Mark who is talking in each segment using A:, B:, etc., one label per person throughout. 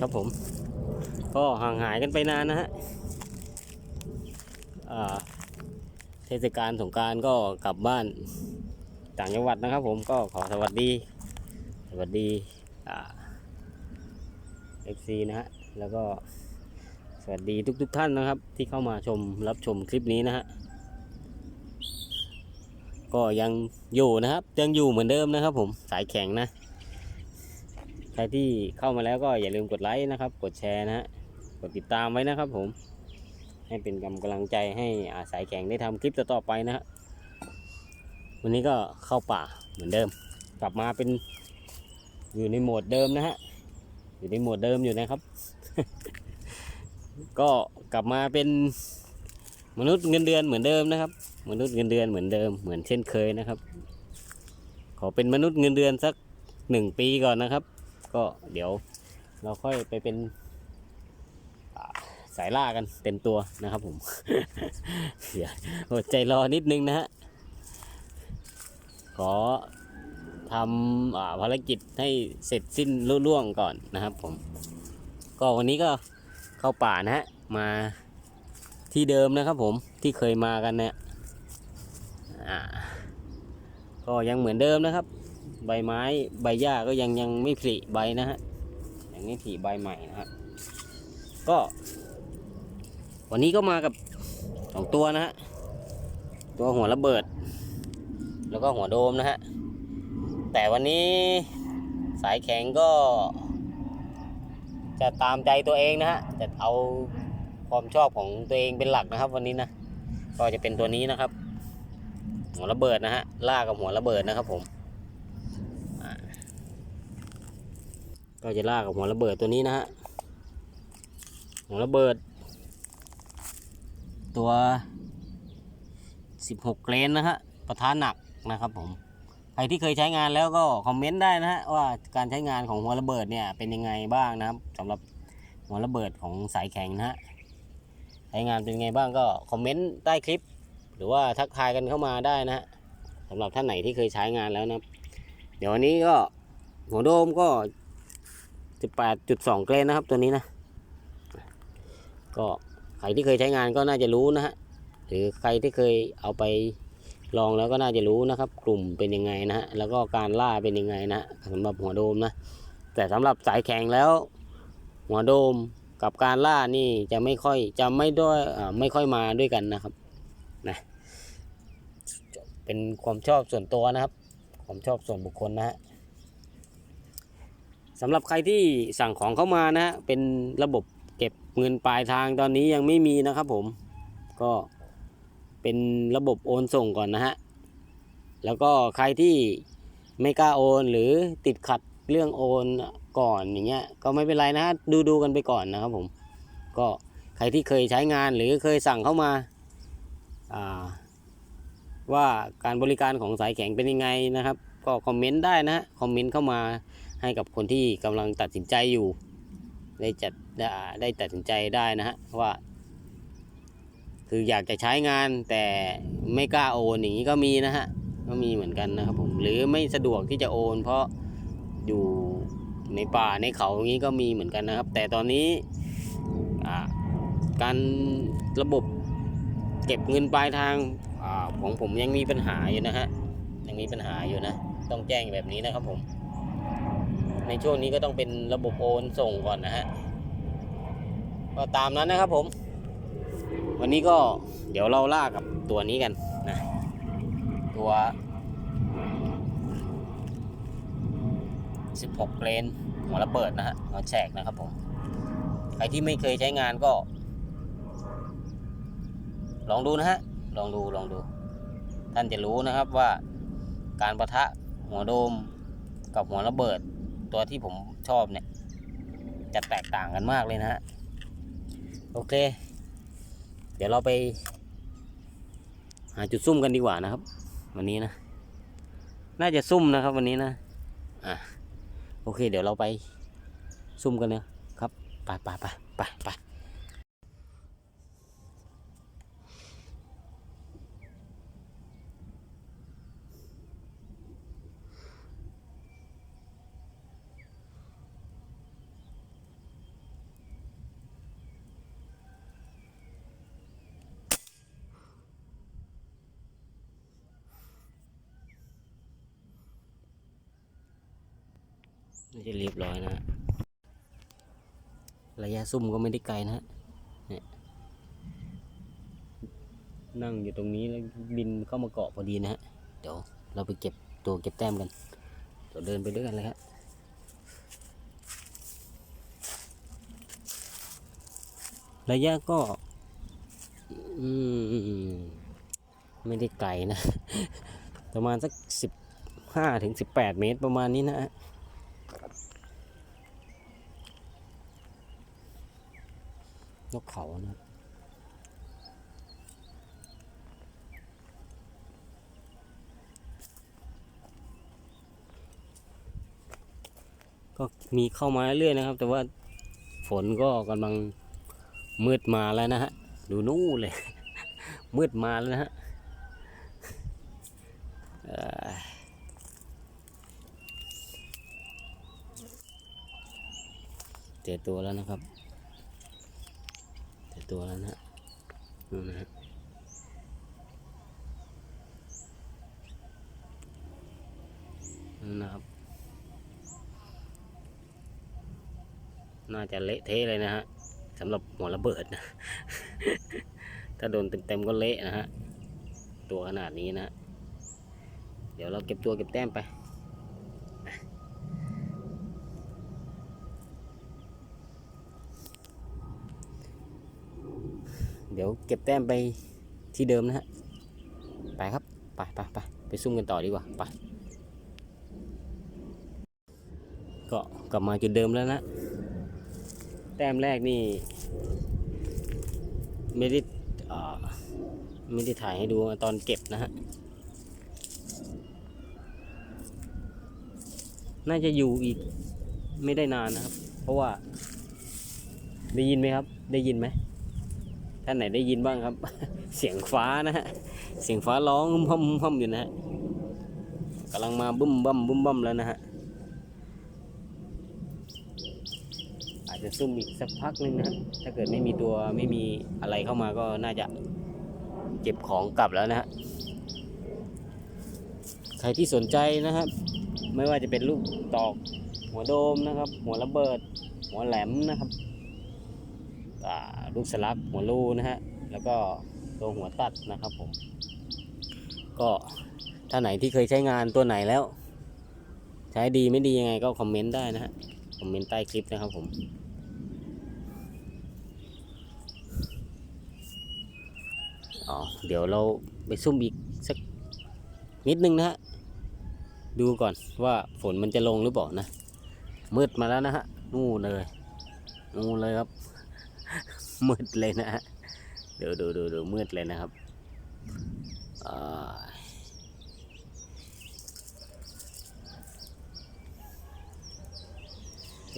A: ครับผม ก็ห่างหายกันไปนานนะฮะเทศกาลสงการก็กลับบ้านต่างจังหวัดนะครับ ผมก็ขอสวัสดี สวัสดีเอฟซีนะฮะแล้วก็สวัสดีทุกๆทท่านนะครับ ที่เข้ามาชมรับชมคลิปนี้นะฮะก็ยังอยู่นะครับยังอยู่เหมือนเดิมนะครับ ผมสายแข็งนะ รที่เข้ามาแล้วก็อย่าลืมกดไลค์นะครับ กดแชร์นะฮะกดติดตามไว้นะครับผม ให้เป็นกำลังใจให้อาสายแข่งได้ทำคลิปต่อๆไปนะฮะวันนี้ก็เข้าป่าเหมือนเดิม กลับมาเป็นอยู่ในโหมดเดิมนะฮะอยู่ในโหมดเดิมอยู่นะครับ ก็กลับมาเป็นมนุษย์เงินเดือนเหมือนเดิมนะครับ มนุษย์เงินเดือนเหมือนเดิมเหมือนเช่นเคยนะครับ ขอเป็นมนุษย์เงินเดือนสักหนึ่งปีก่อนนะครับ ก็เดี๋ยวเราค่อยไปเป็นสายล่ากันเต็มตัวนะครับผมเดี๋ยวอดใจรอนิดนึงนะฮะขอทำอภารกิจให้เสร็จสิ้นลุล่วงก่อนนะครับผม ก็วันนี้ก็เข้าป่านะฮะมาที่เดิมนะครับผมที่เคยมากันเนี่ยก็ยังเหมือนเดิมนะครับ ใบไม้ใบหญ้าก็ยังยังไม่ผลิใบนะฮะยังไม่ผลิใบใหม่นะฮะก็ วันนี้ก็มากับสองตัวนะฮะตัวหัวระเบิด แล้วก็หัวโดมนะฮะแต่วันนี้สายแข็งก็ จะตามใจตัวเองนะฮะจะเอาความชอบของตัวเองเป็นหลักนะครับ วันนี้นะก็จะเป็นตัวนี้นะครับ หัวระเบิดนะฮะล่ากับหัวระเบิดนะครับผม ก็จะลากกับหัวระเบิดตัวนี้นะฮะหัวระเบิด ตัว 16 เกรนนะฮะประทานหนักนะครับผมใครที่เคยใช้งานแล้วก็คอมเมนต์ได้นะฮะว่าการใช้งานของหัวระเบิดเนี่ยเป็นยังไงบ้างนะครับสำหรับหัวระเบิดของสายแข็งนะฮะใช้งานเป็นยังไงบ้างก็คอมเมนต์ใต้คลิป หรือว่าทักทายกันเข้ามาได้นะฮะสำหรับท่านไหนที่เคยใช้งานแล้วนะครับเดี๋ยววันนี้ก็หัวโดมก็ 18.2เกรนนะครับตัวนี้นะ ก็ใครที่เคยใช้งานก็น่าจะรู้นะฮะหรือใครที่เคยเอาไปลองแล้วก็น่าจะรู้นะครับ กลุ่มเป็นยังไงนะฮะแล้วก็การล่าเป็นยังไงนะสำหรับหัวโดมนะ แต่สำหรับสายแข็งแล้ว หัวโดมกับการล่านี่จะไม่ค่อยจะไม่ด้วยไม่ค่อยมาด้วยกันนะครับนะเป็นความชอบส่วนตัวนะครับ ความชอบส่วนบุคคลนะฮะ สำหรับใครที่สั่งของเข้ามานะฮะเป็นระบบเก็บเงินปลายทางตอนนี้ยังไม่มีนะครับผมก็เป็นระบบโอนส่งก่อนนะฮะแล้วก็ใครที่ไม่กล้าโอนหรือติดขัดเรื่องโอนก่อนอย่างเงี้ยก็ไม่เป็นไรนะฮะดูดูกันไปก่อนนะครับผมก็ใครที่เคยใช้งานหรือเคยสั่งเข้ามาอ่าว่าการบริการของสายแข็งเป็นยังไงนะครับ ก็คอมเมนต์ได้นะฮะคอมเมนต์เข้ามา ให้กับคนที่กำลังตัดสินใจอยู่ ได้จัดได้ได้ตัดสินใจได้นะฮะว่า คืออยากจะใช้งานแต่ไม่กล้าโอนอย่างนี้ก็มีนะฮะก็มีเหมือนกันนะครับผมหรือไม่สะดวกที่จะโอน เพราะอยู่ในป่าในเขาอย่างนี้ก็มีเหมือนกันนะครับ แต่ตอนนี้การระบบเก็บเงินปลายทางอของผมยังมีปัญหาอยู่นะฮะยังมีปัญหาอยู่นะ ต้องแจ้งแบบนี้นะครับผม ในช่วงนี้ก็ต้องเป็นระบบโอนส่งก่อนนะฮะก็ตามนั้นนะครับผม วันนี้ก็เดี๋ยวเราล่ากับตัวนี้กันนะตัว 16เกรนหัวระเบิดนะฮะหัวแฉกนะครับผม ใครที่ไม่เคยใช้งานก็ ลองดูนะฮะ ลองดูลองดู ท่านจะรู้นะครับว่าการประทะหัวโดมกับหัวระเบิด ตัวที่ผมชอบเนี่ย จะแตกต่างกันมากเลยนะฮะ โอเค เดี๋ยวเราไป หาจุดซุ่มกันดีกว่านะครับ วันนี้นะ น่าจะซุ่มนะครับ วันนี้นะ อะ โอเค เดี๋ยวเราไปซุ่มกันเลยครับ ไปไปไปไปไป น่าจะเรียบร้อยนะระยะซุ่มก็ไม่ได้ไกลนะเนี่ยนั่งอยู่ตรงนี้แล้วบินเข้ามาเกาะพอดีนะฮะเดี๋ยวเราไปเก็บตัวเก็บแต้มกันเดี๋ยวเดินไปด้วยกันเลยครับระยะก็อืไม่ได้ไกลนะ ประมาณสักสิบห้าถึงสิบแปดเมตรประมาณนี้นะฮะ นกเขานะก็มีเข้ามาเรื่อยนะครับ แต่ว่าฝนก็กำลังมืดมาแล้วนะฮะ ดูนู่นเลย มืดมาแล้วนะฮะ เอ่อเจอตัวแล้วนะครับ เจอตัวแล้วนะฮะนู่นะฮะนะครับ น่าจะเละเทะเลยนะฮะสำหรับหัวระเบิดนะ ถ้าโดนเต็มๆก็เละนะฮะ ตัวขนาดนี้นะ เดี๋ยวเราเก็บตัวเก็บแต้มไป ดี๋ยวเก็บแต้มไปที่เดิมนะฮะ ไปครับ ไปไปไปไปซุ่มกันต่อดีกว่า ไป ก็กลับมาจุดเดิมแล้วนะ แต้มแรกนี่ไม่ได้ไม่ได้ถ่ายให้ดูตอนเก็บนะฮะ น่าจะอยู่อีกไม่ได้นานนะครับ เพราะว่า ได้ยินไหมครับ ได้ยินไหม ท่านไหนได้ยินบ้างครับ เสียงฟ้านะฮะเสียงฟ้าร้องฮึ่มฮ่มฮึ่มอยู่นะฮะกำลังมาบึ้มบั่มบึ้มบั่มแล้วนะฮะอาจจะซุ่มอีกสักพักหนึ่งนะถ้าเกิดไม่มีตัวไม่มีอะไรเข้ามาก็น่าจะเก็บของกลับแล้วนะฮะใครที่สนใจนะครับ ไม่ว่าจะเป็นลูกตอกหัวโดมนะครับ หัวระเบิด หัวแหลมนะครับ ลูกสลักหัวลูนะฮะแล้วก็ตัวหัวตัดนะครับผม ก็ถ้าไหนที่เคยใช้งานตัวไหนแล้ว ใช้ดีไม่ดียังไงก็คอมเมนต์ได้นะฮะคอมเมนต์ใต้คลิปนะครับผมอ๋อเดี๋ยวเราไปซุ่มอีกสักนิดนึงนะฮะดูก่อนว่าฝนมันจะลงหรือเปล่านะมืดมาแล้วนะฮะนู่นเลยนู่นเลยครับ มืดเลยนะฮะเดี๋ยวดูดูดูมืดเลยนะครับเอ่า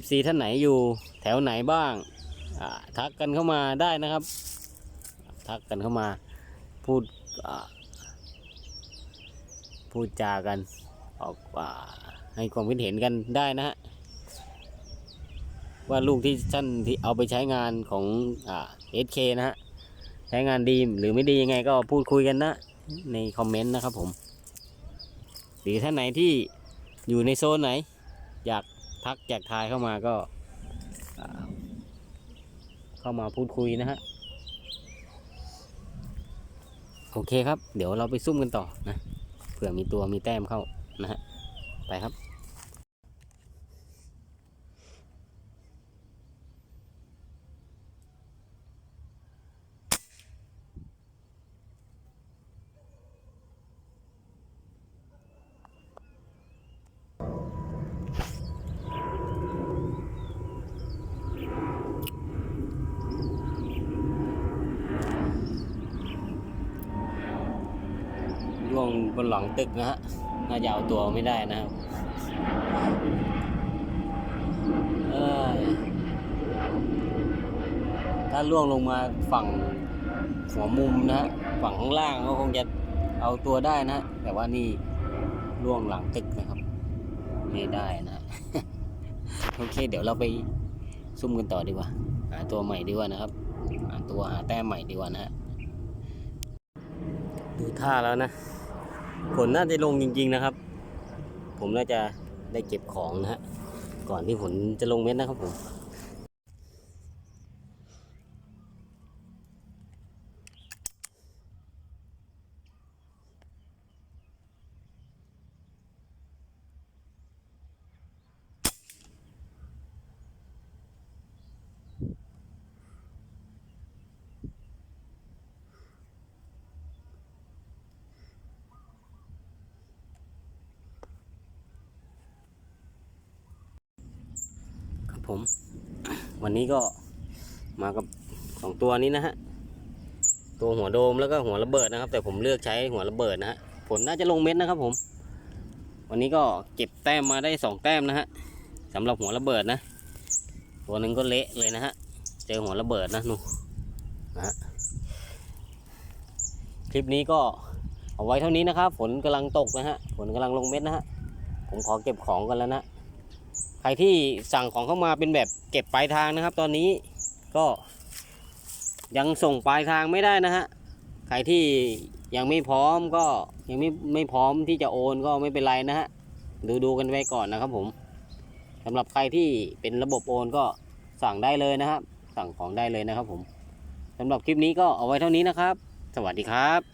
A: FC ท่านไหนอยู่แถวไหนบ้างทักกันเข้ามาได้นะครับ ทักกันเข้ามาพูดพูดจากันออกอ่าให้ความคิดเห็นกันได้นะฮะ ว่าลูกที่ท่านที่เอาไปใช้งานของอ่า SK นะฮะใช้งานดีหรือไม่ดียังไงก็พูดคุยกันนะ ในคอมเมนต์นะครับผมหรือท่านไหนที่อยู่ในโซนไหน อยากทักอยากทายเข้ามาก็เข้ามาพูดคุยนะฮะโอเคครับ เดี๋ยวเราไปซุ่มกันต่อนะเผื่อมีตัวมีแต้มเข้านะฮะไปครับ ล่วง บนหลังตึกนะฮะ น่าจะเอาตัวไม่ได้นะครับถ้าล่วงลงมาฝั่งหัวมุมนะฮะ ฝั่งข้างล่างก็คงจะเอาตัวได้นะฮะแต่ว่านี่ล่วงหลังตึกนะครับ ไม่ได้นะ โอเค เดี๋ยวเราไปซุ่มกันต่อดีกว่า หาตัวใหม่ดีกว่านะครับ หาตัวหาแต้มใหม่ดีกว่านะฮะดูท่าแล้วนะ ฝนน่าจะลงจริง ๆนะครับ ผมน่าจะได้เก็บของนะฮะก่อนที่ฝนจะลงเม็ดนะครับผม ผม วันนี้ก็มากับสองตัวนี้นะฮะ ตัวหัวโดมแล้วก็หัวระเบิดนะครับ แต่ผมเลือกใช้หัวระเบิดนะฮะผลน่าจะลงเม็ดนะครับผม วันนี้ก็เก็บแต้มมาได้สองแต้มนะฮะสำหรับหัวระเบิดนะ ตัวหนึ่งก็เละเลยนะฮะเจอหัวระเบิดนะหนูนะฮะคลิปนี้ก็เอาไว้เท่านี้นะครับ ฝนกำลังตกนะฮะฝนกำลังลงเม็ดนะฮะผมขอเก็บของกันแล้วนะ ใครที่สั่งของเข้ามาเป็นแบบเก็บปลายทางนะครับ ตอนนี้ก็ยังส่งปลายทางไม่ได้นะฮะใครที่ยังไม่พร้อมก็ยังไม่ไม่พร้อมที่จะโอนก็ไม่เป็นไรนะฮะดูดูกันไว้ก่อนนะครับผมสำหรับใครที่เป็นระบบโอนก็สั่งได้เลยนะครับ สั่งของได้เลยนะครับผมสำหรับคลิปนี้ก็เอาไว้เท่านี้นะครับ สวัสดีครับ